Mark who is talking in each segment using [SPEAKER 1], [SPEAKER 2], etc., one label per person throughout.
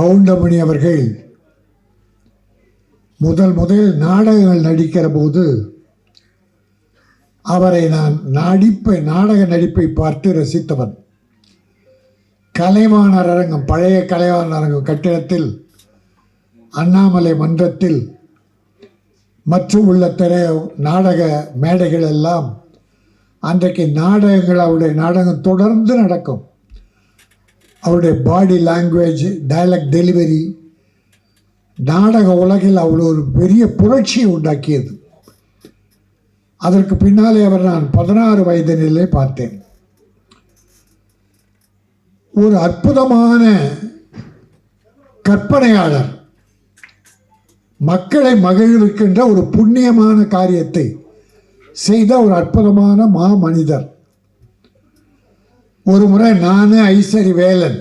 [SPEAKER 1] கவுண்டமணி அவர்கள் முதல் முதல் நாடகங்கள் நடிக்கிற போது அவரை நான் நடிப்பை நாடக நடிப்பை பார்த்து ரசித்தவன். கலைவாணர் அரங்கம் பழைய கலைவாணர் அரங்கம் கட்டிடத்தில் அண்ணாமலை மன்றத்தில் மற்றும் உள்ள திரை நாடக மேடைகள் எல்லாம் அன்றைக்கு நாடகங்கள் அவருடைய நாடகம் தொடர்ந்து நடக்கும். அவருடைய பாடி லாங்குவேஜ் டைலக்ட் டெலிவரி நாடக உலகில் அவ்வளோ ஒரு பெரிய புரட்சியை உண்டாக்கியது. அதற்கு பின்னாலே அவர் நான் பதினாறு வயதினிலே பார்த்தேன். ஒரு அற்புதமான கற்பனையாளர். மக்களை மகிழ்விக்கின்ற ஒரு புண்ணியமான காரியத்தை செய்த ஒரு அற்புதமான மாமனிதர். ஒரு முறை நான் ஐசரி வேலன்.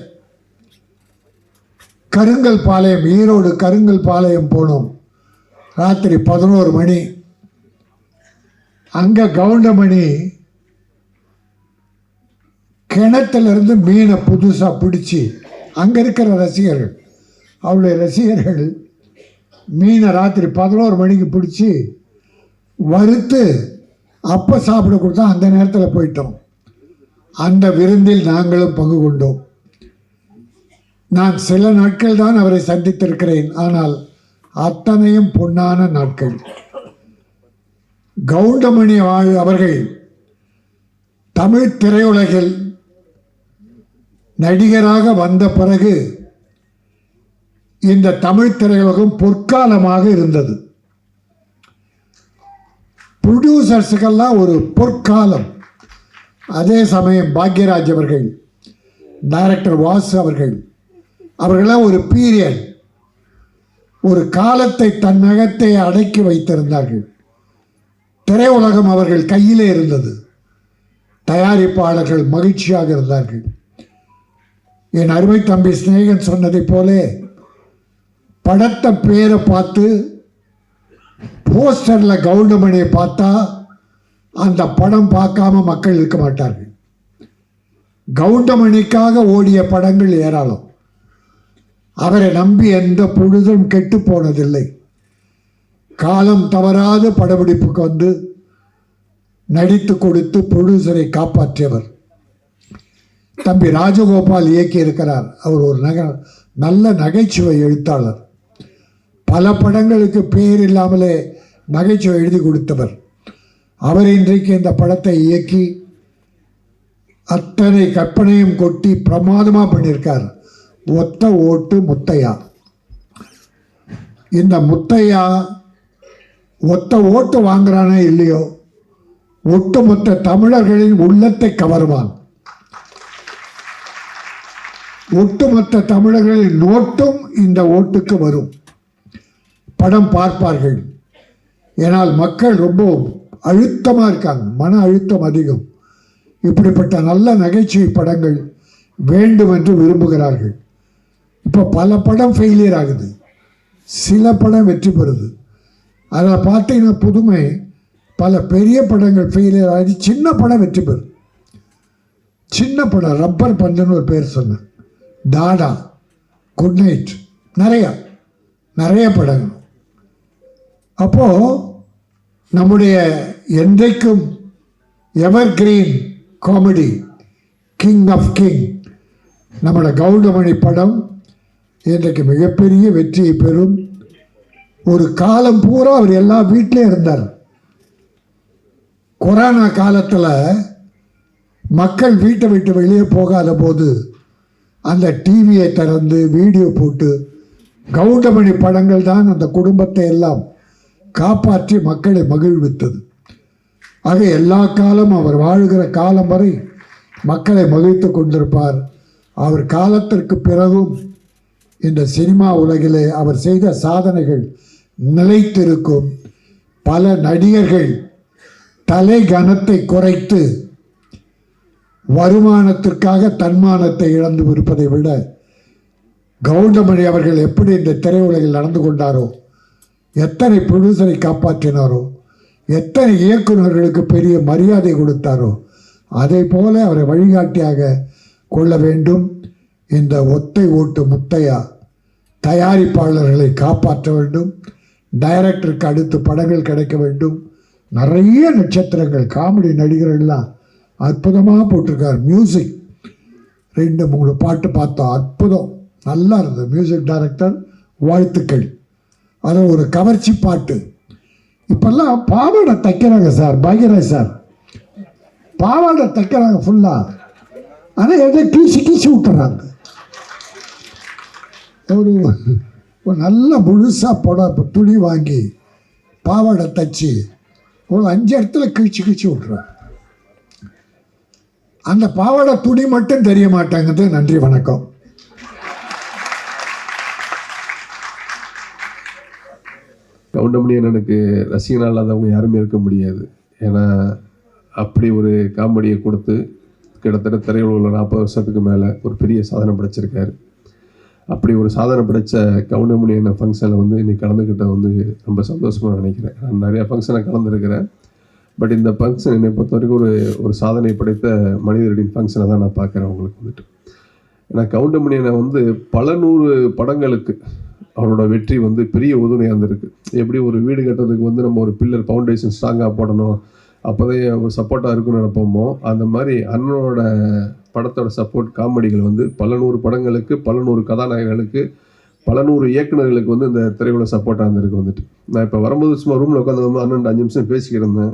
[SPEAKER 1] கருங்கல் பாளையம் ஈரோடு கருங்கல் பாளையம் போனோம். ராத்திரி பதினோரு மணி. அங்கே கவுண்டமணி கிணத்துலேருந்து மீனை புதுசாக பிடிச்சி அங்கே இருக்கிற ரசிகர்கள் அவளுடைய ரசிகர்கள் மீனை ராத்திரி பதினோரு மணிக்கு பிடிச்சி வறுத்து அப்போ சாப்பிட கொடுத்தா அந்த நேரத்தில் போயிட்டோம். அந்த விருந்தில் நாங்களும் பங்கு கொண்டோம். நான் சில நாட்கள் தான் அவரை சந்தித்திருக்கிறேன். ஆனால் அத்தனையும் பொன்னான நாட்கள். கவுண்டமணி அவர்கள் தமிழ் திரையுலகில் நடிகராக வந்த பிறகு இந்த தமிழ் திரையுலகம் பொற்காலமாக இருந்தது. ப்ரொடியூசர்ஸுக்கெல்லாம் ஒரு பொற்காலம். அதே சமயம் பாக்யராஜ் அவர்கள் டைரக்டர் வாசு அவர்கள் அவர்களாம் ஒரு பீரியட் ஒரு காலத்தை தன் நகத்தை அடக்கி வைத்திருந்தார்கள். திரையுலகம் அவர்கள் கையிலே இருந்தது. தயாரிப்பாளர்கள் மகிழ்ச்சியாக இருந்தார்கள். என் அருமை தம்பி சிநேகன் சொன்னதைப் போலே படத்தை பேரை பார்த்து போஸ்டரில் கவுண்டமணியை பார்த்தா அந்த படம் பார்க்காம மக்கள் இருக்க மாட்டார்கள். கவுண்டமணிக்காக ஓடிய படங்கள் ஏராளம். அவரை நம்பி எந்த பொழுதும் கெட்டு போனதில்லை. காலம் தவறாத படப்பிடிப்புக்கு வந்து நடித்து கொடுத்து ப்ரொடியூசரை காப்பாற்றியவர். தம்பி ராஜகோபால் இயக்கியிருக்கிறார். அவர் ஒரு நக நல்ல நகைச்சுவை எழுத்தாளர். பல படங்களுக்கு பேர் இல்லாமலே நகைச்சுவை எழுதி கொடுத்தவர். அவர் இன்றைக்கு இந்த படத்தை இயக்கி அத்தனை கற்பனையும் கொட்டி பிரமாதமாக பண்ணியிருக்கார். ஒத்த ஓட்டு முத்தையா. இந்த முத்தையா ஒத்த ஓட்டு வாங்குறானே இல்லையோ ஒட்டுமொத்த தமிழர்களின் உள்ளத்தை கவருவான். ஒட்டுமொத்த தமிழர்களின் நோட்டும் இந்த ஓட்டுக்கு வரும். படம் பார்ப்பார்கள். ஏனால் மக்கள் ரொம்பவும் அழுத்தமாக இருக்காங்க. மன அழுத்தம் அதிகம். இப்படிப்பட்ட நல்ல நகைச்சுவை படங்கள் வேண்டும் என்று விரும்புகிறார்கள். இப்போ பல படம் ஃபெயிலியர் ஆகுது. சில படம் வெற்றி பெறுது. அதில் பார்த்தீங்கன்னா புதுமை பல பெரிய படங்கள் ஃபெயிலியர் ஆகி சின்ன படம் வெற்றி பெறும் சின்ன படம் ரப்பர் பந்துன்னு ஒரு பேர் சொன்னேன். டாடா குட் நைட் நிறையா நிறைய படங்கள். அப்போது நம்முடைய என்றைக்கும் evergreen comedy king of king நம்மளோட கவுண்டமணி படம் இன்றைக்கு மிகப்பெரிய வெற்றியை பெறும். ஒரு காலம் பூரா அவர் எல்லா வீட்டிலையும் இருந்தார். கொரோனா காலத்தில் மக்கள் வீட்டை விட்டு வெளியே போகாத போது அந்த டிவியை திறந்து வீடியோ போட்டு கவுண்டமணி படங்கள் தான் அந்த குடும்பத்தை எல்லாம் காப்பாற்றி மக்களை மகிழ்வித்தது. ஆக எல்லா காலம் அவர் வாழ்கிற காலம் வரை மக்களை மகிழ்த்து கொண்டிருப்பார். அவர் காலத்திற்கு பிறகும் இந்த சினிமா உலகிலே அவர் செய்த சாதனைகள் நிலைத்திருக்கும். பல நடிகர்கள் தலை கனத்தை குறைத்து வருமானத்திற்காக தன்மானத்தை இழந்து இருப்பதை விட கவுண்டமணி அவர்கள் எப்படி இந்த திரையுலகில் நடந்து கொண்டாரோ எத்தனை ப்ரொடியூசரை காப்பாற்றினாரோ எத்தனை இயக்குநர்களுக்கு பெரிய மரியாதை கொடுத்தாரோ அதை போல அவரை வழிகாட்டியாக கொள்ள வேண்டும். இந்த ஒத்தை ஓட்டு முத்தையா தயாரிப்பாளர்களை காப்பாற்ற வேண்டும். டைரக்டருக்கு அடுத்து படங்கள் கிடைக்க வேண்டும். நிறைய நட்சத்திரங்கள் காமெடி நடிகர்கள்லாம் அற்புதமாக போட்டிருக்கார். மியூசிக் ரெண்டு மூணு பாட்டு பார்த்தோம் அற்புதம். நல்லா இருந்தது. மியூசிக் டைரக்டர் வாழ்த்துக்கள். அது ஒரு கவர்ச்சி பாட்டு. இப்பெல்லாம் பாவாடை தைக்கிறாங்க சார் பாக்யராஜ் சார். பாவாடை தைக்கிறாங்க ஃபுல்லாக ஆனால் எதை கீசி கீசி விட்டுறாங்க ஒரு ஒரு நல்ல முழுசாக புட துணி வாங்கி பாவாடை தைச்சி ஒரு அஞ்சு இடத்துல கிழிச்சு கிழிச்சு விட்றாங்க அந்த பாவாடை துணி மட்டும் தெரிய மாட்டேங்குது. நன்றி வணக்கம்.
[SPEAKER 2] கவுண்டமணி எனக்கு ரசிகனாக இல்லாதவங்க யாருமே இருக்க முடியாது. ஏன்னா அப்படி ஒரு காமெடியை கொடுத்து கிட்டத்தட்ட திரையுலகில் நாற்பது வருஷத்துக்கு மேலே ஒரு பெரிய சாதனை படைச்சிருக்காரு. அப்படி ஒரு சாதனை படைத்த கவுண்டமணி ஃபங்க்ஷனில் வந்து இன்னைக்கு கலந்துக்கிட்ட வந்து ரொம்ப சந்தோஷமாக நினைக்கிறேன். நான் நிறையா ஃபங்க்ஷனை கலந்துருக்கிறேன். பட் இந்த ஃபங்க்ஷன் என்னை பொறுத்த வரைக்கும் ஒரு ஒரு சாதனை படைத்த மனிதர்களின் ஃபங்க்ஷனை தான் நான் பார்க்குறேன் உங்களுக்கு வந்துட்டு. ஏன்னா கவுண்டமணியனை வந்து பல நூறு படங்களுக்கு அவரோட வெற்றி வந்து பெரிய உதவியாக இருந்திருக்கு. எப்படி ஒரு வீடு கட்டுறதுக்கு வந்து நம்ம ஒரு பில்லர் ஃபவுண்டேஷன் ஸ்ட்ராங்காக போடணும் அப்போதான் ஒரு சப்போர்ட்டாக இருக்கும்னு நினைப்போமோ அந்த மாதிரி அண்ணனோட படத்தோட சப்போர்ட் காமெடிகள் வந்து பல நூறு படங்களுக்கு பல நூறு கதாநாயகர்களுக்கு பல நூறு இயக்குனர்களுக்கு வந்து இந்த திரையுலக சப்போர்ட்டாக இருந்திருக்கு வந்துட்டு. நான் இப்போ வரும்போது சும்மா ரூமில் உட்காந்து அண்ணன் அஞ்சு நிமிஷம் பேசிக்கிருந்தேன்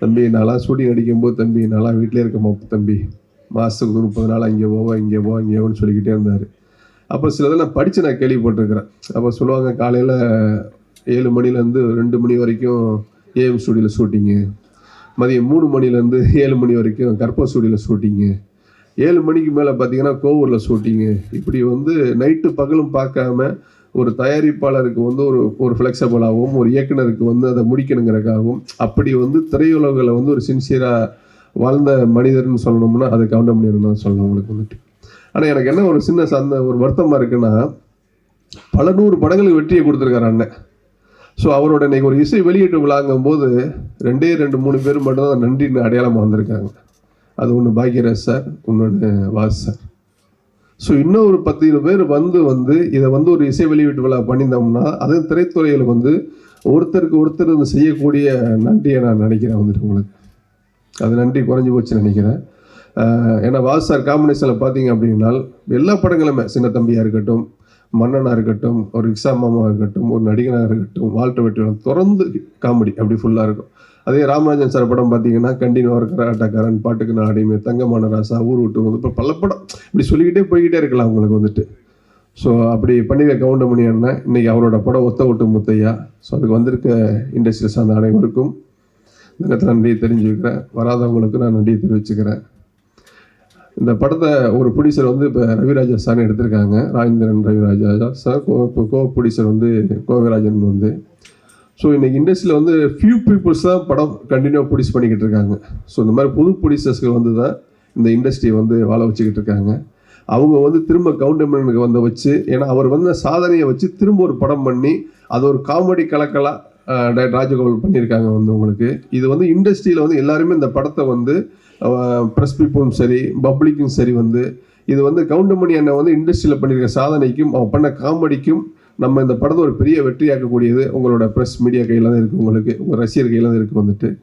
[SPEAKER 2] தம்பி நான்லாம் ஷூட்டிங் அடிக்கும்போது தம்பி நான்லாம் வீட்டிலே இருக்கமா தம்பி. மாதத்துக்கு முப்பது நாள் அங்கே போவோம் இங்கே போவோம் இங்கே போன்னு சொல்லிக்கிட்டே இருந்தார். அப்போ சிலதை நான் படித்து நான் கேள்விப்பட்டிருக்கிறேன். அப்போ சொல்லுவாங்க காலையில் ஏழு மணிலேருந்து ரெண்டு மணி வரைக்கும் ஏஎம் ஸ்டுடியோவில் ஷூட்டிங்கு மதியம் மூணு மணிலேருந்து ஏழு மணி வரைக்கும் கற்ப ஸ்டுடியோவில் ஷூட்டிங்கு ஏழு மணிக்கு மேலே பார்த்தீங்கன்னா கோவூரில் ஷூட்டிங்கு இப்படி வந்து நைட்டு பகலும் பார்க்காம ஒரு தயாரிப்பாளருக்கு வந்து ஒரு ஒரு ஃப்ளெக்சபிளாகவும் ஒரு இயக்குனருக்கு வந்து அதை முடிக்கணுங்கிறதுக்காகவும் அப்படி வந்து திரையுலகில் வந்து ஒரு சின்சியராக வாழ்ந்த மனிதர்னு சொல்லணும்னா அது கவுண்டமணி நான் சொல்லணும் உங்களுக்கு வந்துட்டு. ஆனால் எனக்கு என்ன ஒரு சின்ன சந்த ஒரு வருத்தமாக இருக்குன்னா பல நூறு படங்களுக்கு வெற்றியை கொடுத்துருக்காரு அண்ணன். ஸோ அவரோட இன்றைக்கி ஒரு இசை வெளியீட்டு விழாங்கும் போது ரெண்டே ரெண்டு மூணு பேர் மட்டும் தான் நன்றின்னு அடையாளமாக வந்திருக்காங்க. அது ஒன்று பாக்யராஜ் சார் இன்னொன்று வாஸ் சார். ஸோ இன்னும் ஒரு பத்து இருபது பேர் வந்து வந்து இதை வந்து ஒரு இசை வெளியீட்டு விழா பண்ணியிருந்தோம்னா அது திரைத்துறையில் வந்து ஒருத்தருக்கு ஒருத்தர் செய்யக்கூடிய நன்றியை நான் நினைக்கிறேன் வந்துட்டு உங்களுக்கு. அது நன்றி குறைஞ்சி போச்சுன்னு நினைக்கிறேன். ஏன்னா வாஸ் சார் காம்பினேஷனில் பார்த்தீங்க அப்படின்னா எல்லா படங்களுமே சின்ன தம்பியாக இருக்கட்டும் மன்னனாக இருக்கட்டும் ஒரு ரிக்ஷா மாமாவாக இருக்கட்டும் ஒரு நடிகனாக இருக்கட்டும் வாழ்க்கை வெற்றி தொடர்ந்து காமெடி அப்படி ஃபுல்லாக இருக்கும். அதே ராமராஜன் சார் படம் பார்த்தீங்கன்னா கண்டினியூவாக இருக்கிற ஆட்டக்காரன் பாட்டுக்கு நான் அடிமை தங்கமான ராசா ஊர் விட்டு வந்து இப்போ பல படம் இப்படி சொல்லிக்கிட்டே போய்கிட்டே இருக்கலாம் அவங்களுக்கு வந்துட்டு. ஸோ அப்படி பண்ணிருக்க கவுண்டமணி அண்ணன் இன்றைக்கி அவரோட படம் ஒத்த விட்டு முத்தையா. ஸோ அதுக்கு வந்திருக்க இண்டஸ்ட்ரி சார்ந்த அனைவருக்கும் இந்த நேரத்தில் நன்றியை தெரிஞ்சுக்கிறேன் வராதவங்களுக்கு நான் நன்றியை தெரிவிச்சுக்கிறேன். இந்த படத்தை ஒரு ப்ரொடியூசர் வந்து இப்போ ரவிராஜா சார் எடுத்திருக்காங்க. ராஜேந்திரன் ரவிராஜா சார் கோ இப்போ கோ ப்ரொடியூசர் வந்து கோவிராஜன் வந்து. ஸோ இன்றைக்கி இண்டஸ்ட்ரியில் வந்து ஃபியூ பீப்புள்ஸ் தான் படம் கண்டினியூவாக ப்ரொடியூஸ் பண்ணிக்கிட்டு இருக்காங்க. ஸோ இந்த மாதிரி புது ப்ரொடியூசர்ஸ்கள் வந்து தான் இந்த இண்டஸ்ட்ரியை வந்து வாழ வச்சுக்கிட்டு இருக்காங்க. அவங்க வந்து திரும்ப கவுண்டமனுக்கு வந்து வச்சு ஏன்னா அவர் வந்து சாதனையை வச்சு திரும்ப ஒரு படம் பண்ணி அது ஒரு காமெடி கலக்கலாக ராஜகோபால் பண்ணியிருக்காங்க வந்து உங்களுக்கு. இது வந்து இண்டஸ்ட்ரியில் வந்து எல்லாருமே இந்த படத்தை வந்து ப்ரெஸ் பீப்புளும் சரி பப்ளிக்கும் சரி வந்து இது வந்து கவுண்டமணி அண்ணன் வந்து இண்டஸ்ட்ரியில் பண்ணியிருக்க சாதனைக்கும் அவன் பண்ண காமெடிக்கும் நம்ம இந்த படத்தை ஒரு பெரிய வெற்றியாக்கக்கூடியது உங்களோட ப்ரெஸ் மீடியா கையில் தான் இருக்குது உங்களுக்கு உங்கள் ரசிகர் கையில் தான் இருக்குது வந்துட்டு.